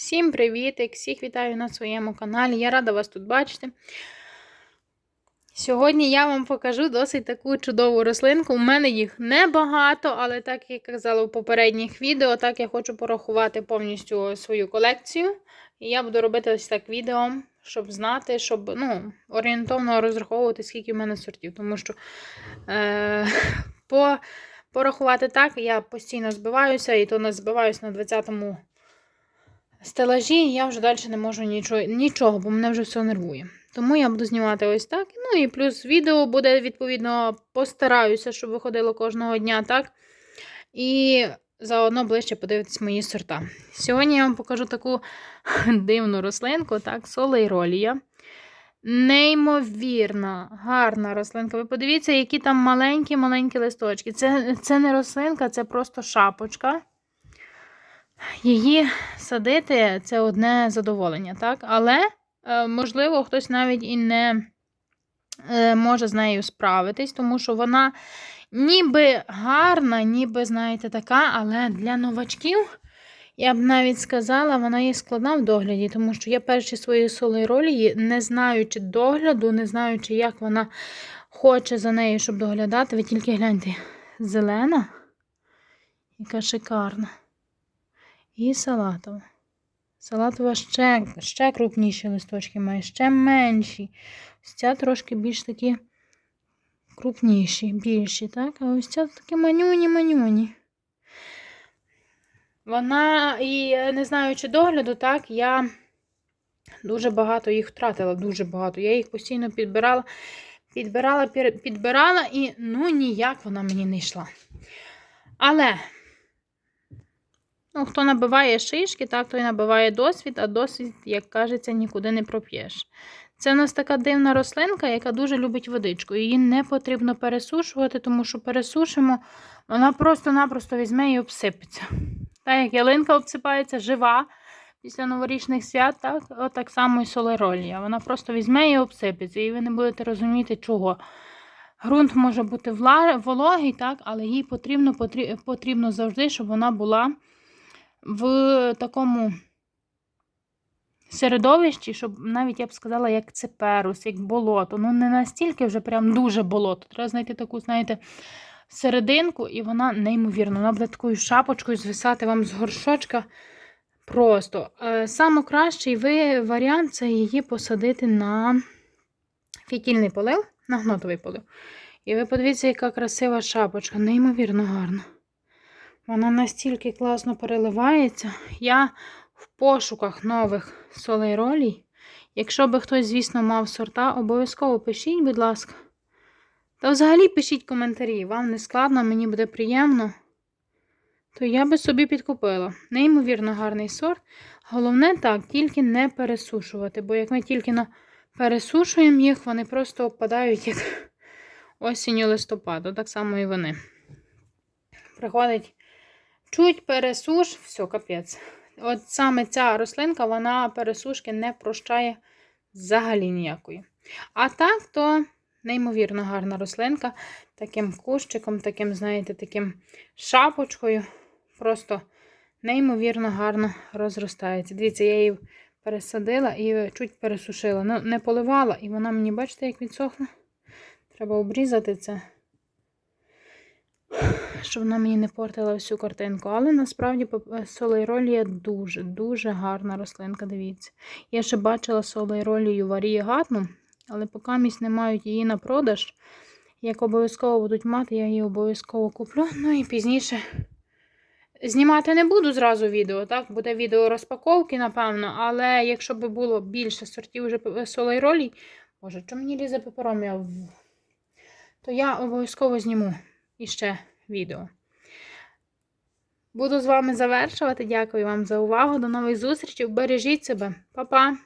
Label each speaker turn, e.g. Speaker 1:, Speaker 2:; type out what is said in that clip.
Speaker 1: Всім привітик! Всіх вітаю на своєму каналі. Я рада вас тут бачити. Сьогодні я вам покажу досить таку чудову рослинку. У мене їх небагато, але так як я казала в попередніх відео, так я хочу порахувати повністю свою колекцію. І я буду робити ось так відео, щоб знати, щоб ну, орієнтовно розраховувати, скільки в мене сортів. Тому що е, по, порахувати так, я постійно збиваюся, і то не збиваюся на 20-му стелажі, я вже далі не можу нічого, нічого, бо мене вже все нервує. Тому я буду знімати ось так. Ну і плюс відео буде, відповідно, постараюся, щоб виходило кожного дня, так? І заодно ближче подивитись мої сорта. Сьогодні я вам покажу таку дивну рослинку, так, солейролія. Неймовірно, гарна рослинка. Ви подивіться, які там маленькі-маленькі листочки. Це, це не рослинка, це просто шапочка. Її садити це одне задоволення, так? Але, е, можливо, хтось навіть і не е, може з нею справитись, тому що вона ніби гарна, ніби, знаєте, така, але для новачків, я б навіть сказала, вона є складна в догляді, тому що я перші свої солейролії, не знаючи догляду, не знаючи, як вона хоче за нею, щоб доглядати, ви тільки гляньте, зелена, яка шикарна. І салатова. Салатова ще ще крупніші листочки має, ще менші. Ось ця трошки більш такі крупніші, більші, так? А ось ця такі манюні-манюні. Вона, і не знаючи догляду, так, я дуже багато їх втратила, дуже багато. Я їх постійно підбирала, підбирала, підбирала і ну ніяк вона мені не йшла. Але. Ну, хто набиває шишки, так, той набиває досвід, а досвід, як кажеться, нікуди не проп'єш. Це у нас така дивна рослинка, яка дуже любить водичку. Її не потрібно пересушувати, тому що пересушимо, вона просто-напросто візьме і обсипеться. Так як ялинка обсипається жива після новорічних свят, так так само і солеролія. Вона просто візьме і обсипеться, і ви не будете розуміти, чого. Грунт може бути вологий, так, але їй потрібно, потрібно завжди, щоб вона була в такому середовищі, щоб навіть я б сказала, як циперус, як болото. Ну, не настільки вже прям дуже болото. Треба знайти таку, знаєте, серединку, і вона неймовірна. Вона буде такою шапочкою звисати вам з горшочка. Просто. Е, Саме кращий варіант це її посадити на фітільний полив, на гнотовий полив. І ви подивіться, яка красива шапочка, неймовірно гарна. Вона настільки класно переливається. Я в пошуках нових солейролій. Якщо би хтось, звісно, мав сорта, обов'язково пишіть, будь ласка. Та взагалі пишіть коментарі. Вам не складно, мені буде приємно. То я би собі підкупила. Неймовірно гарний сорт. Головне так, тільки не пересушувати, бо як ми тільки пересушуємо їх, вони просто опадають як осінню листопаду. Так само і вони. Приходить Чуть пересуш, все, капець. От саме ця рослинка, вона пересушки не прощає взагалі ніякої. А так, то неймовірно гарна рослинка. Таким кущиком, таким, знаєте, таким шапочкою. Просто неймовірно гарно розростається. Дивіться, я її пересадила і чуть пересушила. Ну, не поливала, і вона мені, бачите, як відсохла. Треба обрізати це щоб вона мені не портила всю картинку. Але насправді солейролія дуже-дуже гарна рослинка, дивіться. Я ще бачила солейролію варієгатну, але поки місць не мають її на продаж. Як обов'язково будуть мати, я її обов'язково куплю. Ну і пізніше знімати не буду зразу відео. так? Буде відео розпаковки, напевно. Але якщо б було більше сортів вже солейролій, боже, що мені лізе пепером, я... то я обов'язково зніму іще відео. Буду з вами завершувати. Дякую вам за увагу. До нових зустрічей. Бережіть себе. Па-па!